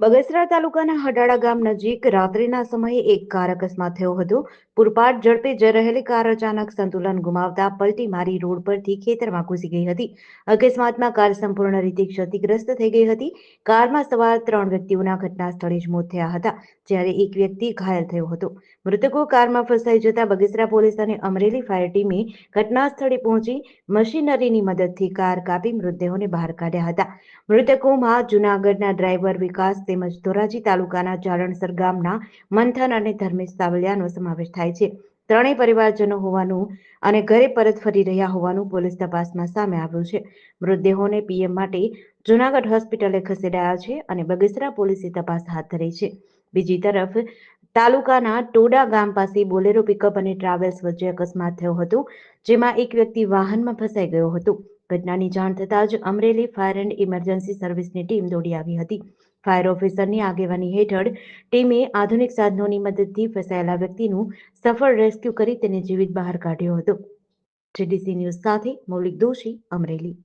બગસરા તાલુકાના હડાળા ગામ નજીક રાત્રિના સમયે એક કાર અકસ્માત થયો હતો. પૂરપાટ ઝડપે જઈ રહેલી કાર અચાનક સંતુલન ગુમાવતા પલટી મારી રોડ પરથી ખેતરમાં ઘૂસી ગઈ હતી. અકસ્માતમાં કાર સંપૂર્ણ રીતે ક્ષતિગ્રસ્ત થઈ ગઈ હતી. કારમાં સવાર ત્રણ વ્યક્તિઓના ઘટના સ્થળે જ મોત થયા હતા, જ્યારે એક વ્યક્તિ ઘાયલ થયો હતો. મૃતકો કારમાં ફસાઈ જતા બગસરા પોલીસ અને અમરેલી ફાયર ટીમે ઘટના સ્થળે પહોંચી મશીનરીની મદદથી કાર કાપી મૃતદેહોને બહાર કાઢ્યા હતા. મૃતકોમાં જૂનાગઢના ડ્રાઈવર વિકાસ તેમજ ધોરાજી તાલુકાના જાલણસર ગામના મંથન અને ધર્મેશ સાવલિયાનો સમાવેશ થાય છે. ત્રણેય પરિવારજનો હોવાનું અને ઘરે પરત ફરી રહ્યા હોવાનું પોલીસ તપાસમાં સામે આવ્યું છે. મૃતદેહોને પીએમ માટે જૂનાગઢ હોસ્પિટલે ખસેડાયા છે અને બગસરા પોલીસે તપાસ હાથ ધરી છે. બીજી તરફ, તાલુકાના ટોડા ગામ પાસે બોલેરો પિકઅપ અને ટ્રાવેલ્સ વચ્ચે અકસ્માત થયો હતો, જેમાં એક વ્યક્તિ વાહનમાં ફસાઈ ગયો હતો. ઘટનાની જાણ થતાં જ અમરેલી ફાયર એન્ડ ઇમરજન્સી સર્વિસની ટીમ દોડી આવી હતી. ફાયર ઓફિસરની આગેવાની હેઠળ ટીમે આધુનિક સાધનોની મદદથી ફસાયેલા વ્યક્તિનું સફળ રેસ્ક્યુ કરી તેને જીવિત બહાર કાઢ્યો હતો. જીડીસી ન્યૂઝ સાથે મૌલિક દોશી, અમરેલી.